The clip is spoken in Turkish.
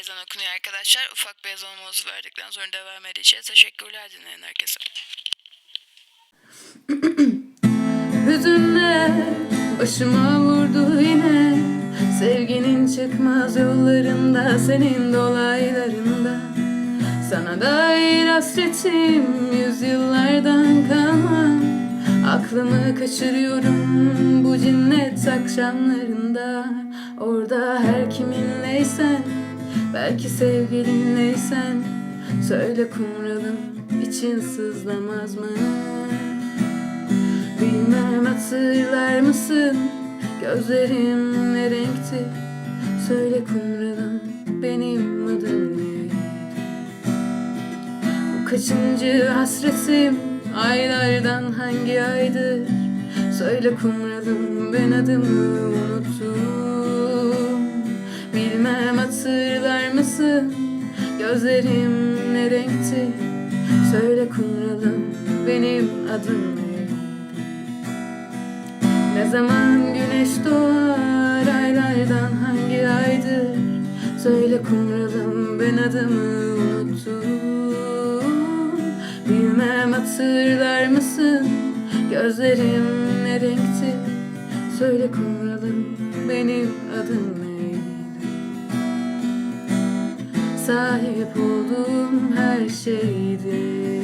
ezan okunuyor arkadaşlar. Ufak bir ezan molası verdikten sonra devam edeceğiz. Teşekkürler dinleyen herkese. Hüzünler başıma vurdu yine Sevginin çıkmaz yollarında Senin dolaylarında Sana dair hasretim Yüzyıllardan kalma Aklımı kaçırıyorum Bu cinnet akşamlarında Orada her kiminleysen Belki sevgilinleysen Söyle kumralım için sızlamaz mı? Bilmem hatırlar mısın Gözlerim ne renkti? Söyle kumralım benim adım neydi Bu kaçıncı hasretim Aylardan hangi aydır? Söyle kumralım ben adımı unuttum Gözlerim ne renkti? Söyle kumralım benim adım neydi ne zaman güneş doğar aylardan hangi aydır? Söyle kumralım ben adımı unuttum. Bilmem hatırlar mısın? Gözlerim ne renkti? Söyle kumralım benim adım neydi Sahip olduğum her şeydi